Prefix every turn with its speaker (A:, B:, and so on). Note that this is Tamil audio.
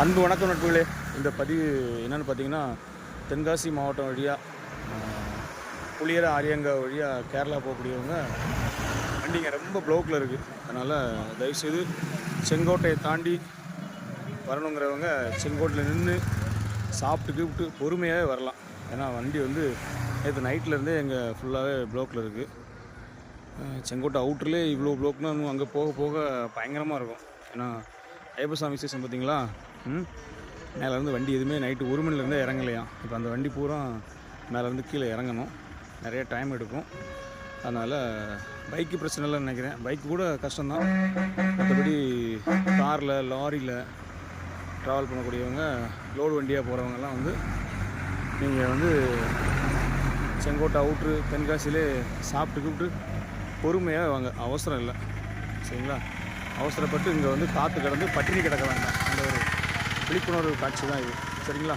A: அன்பு வணக்கம் நட்புகளே. இந்த பதிவு என்னென்னு பார்த்தீங்கன்னா தென்காசி மாவட்டம் வழியாக புளியர ஆரியங்கா வழியாக கேரளா போகக்கூடியவங்க வண்டிங்க ரொம்ப ப்ளோக்கில் இருக்குது அதனால் தயவுசெய்து செங்கோட்டையை தாண்டி வரணுங்கிறவங்க செங்கோட்டில் நின்று சாப்பிட்டு கூப்பிட்டு பொறுமையாகவே வரலாம். ஏன்னா வண்டி வந்து நேற்று நைட்லேருந்தே எங்கள் ஃபுல்லாகவே ப்ளோக்கில் இருக்குது செங்கோட்டை அவுட்டர்லேயே இவ்வளோ ப்ளோக்னால் இன்னும் அங்கே போக போக பயங்கரமாக இருக்கும். ஏன்னா ஐயப்பசாமி ஸ்டேஷன் பார்த்தீங்களா? ம்? மேலேருந்து வண்டி எதுவுமே நைட்டு ஒரு மணிலேருந்தே இறங்கலையாம். இப்போ அந்த வண்டி பூரா மேலேருந்து கீழே இறங்கணும். நிறைய டைம் எடுக்கும். அதனால் பைக்கு பிரச்சனை இல்லைன்னு நினைக்கிறேன். பைக்கு கூட கஷ்டம்தான். மற்றபடி காரில் லாரியில் ட்ராவல் பண்ணக்கூடியவங்க லோடு வண்டியாக போகிறவங்கலாம் வந்து நீங்கள் வந்து செங்கோட்டை அவுட்ரு தென்காசியிலே சாப்பிட்டு கூப்பிட்டு பொறுமையாக வாங்க. அவசரம் இல்லை. சரிங்களா? அவசரப்பட்டு இங்கே வந்து காற்று கிடந்து பட்டினி கிடக்க வேண்டாம். அந்த ஒரு விழிப்புணர்வு காட்சி தான் இது. சரிங்களா?